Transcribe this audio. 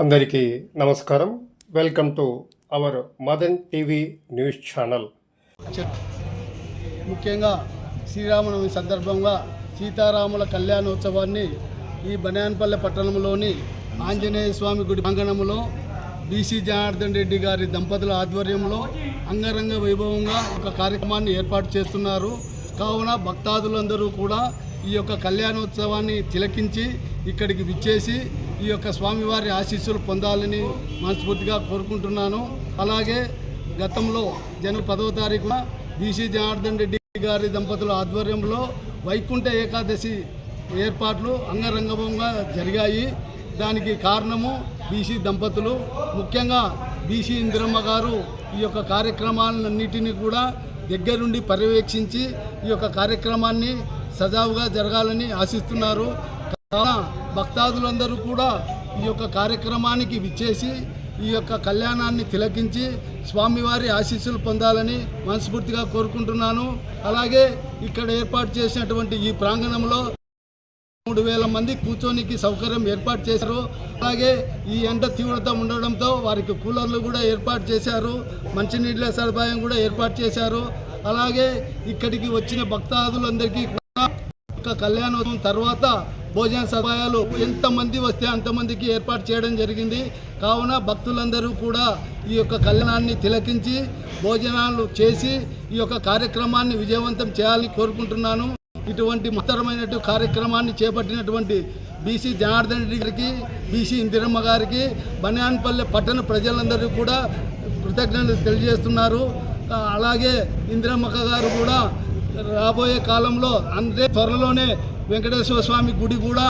అందరికీ నమస్కారం. Welcome to our Madan TV news channel ముఖ్యంగా శ్రీరామనవమి సందర్భంగా సీతారాముల కళ్యాణోత్సవాన్ని ఈ బనాయన్పల్లె పట్టణంలోని ఆంజనేయ స్వామి గుడి ప్రాంగణంలో బీసీ జనార్దన్ రెడ్డి గారి దంపతుల ఆధ్వర్యంలో అంగరంగ వైభవంగా ఒక కార్యక్రమాన్ని ఏర్పాటు చేస్తున్నారు. కావున భక్తాదులందరూ కూడా ఈ యొక్క కళ్యాణోత్సవాన్ని తిలకించి ఇక్కడికి విచ్చేసి ఈ యొక్క స్వామివారి ఆశీస్సులు పొందాలని మనస్ఫూర్తిగా కోరుకుంటున్నాను. అలాగే గతంలో జనవరి పదవ తారీఖున బీసీ జనార్దన్ రెడ్డి గారి దంపతుల ఆధ్వర్యంలో వైకుంఠ ఏకాదశి ఏర్పాట్లు అంగరంగంగా జరిగాయి. దానికి కారణము బీసీ దంపతులు. ముఖ్యంగా బీసీ ఇందిరమ్మ గారు ఈ యొక్క కార్యక్రమాలన్నిటినీ కూడా దగ్గరుండి పర్యవేక్షించి ఈ యొక్క కార్యక్రమాన్ని సజావుగా జరగాలని ఆశిస్తున్నారు. చాలా భక్తాదులందరూ కూడా ఈ యొక్క కార్యక్రమానికి విచ్చేసి ఈ యొక్క కళ్యాణాన్ని తిలకించి స్వామివారి ఆశీస్సులు పొందాలని మనస్ఫూర్తిగా కోరుకుంటున్నాను. అలాగే ఇక్కడ ఏర్పాటు చేసినటువంటి ఈ ప్రాంగణంలో మూడు వేల మంది కూర్చోనికి సౌకర్యం ఏర్పాటు చేశారు. అలాగే ఈ ఎండ తీవ్రత ఉండడంతో వారికి కూలర్లు కూడా ఏర్పాటు చేశారు. మంచినీళ్ళ సదుపాయం కూడా ఏర్పాటు చేశారు. అలాగే ఇక్కడికి వచ్చిన భక్తాదులందరికీ కూడా ఒక కళ్యాణోత్సవం తర్వాత భోజన సదుపాయాలు ఎంతమంది వస్తే అంతమందికి ఏర్పాటు చేయడం జరిగింది. కావున భక్తులందరూ కూడా ఈ యొక్క కళ్యాణాన్ని తిలకించి భోజనాలు చేసి ఈ యొక్క కార్యక్రమాన్ని విజయవంతం చేయాలని కోరుకుంటున్నాను. ఇటువంటి మహత్తరమైనటువంటి కార్యక్రమాన్ని చేపట్టినటువంటి బీసీ జనార్దన్ రెడ్డి గారికి బీసీ ఇందిరమ్మ గారికి బనియాన్పల్లి పట్టణ ప్రజలందరూ కూడా కృతజ్ఞతలు తెలియజేస్తున్నారు. అలాగే ఇందిరమ్మక్క గారు కూడా రాబోయే కాలంలో అంతే త్వరలోనే వెంకటేశ్వర స్వామి గుడి కూడా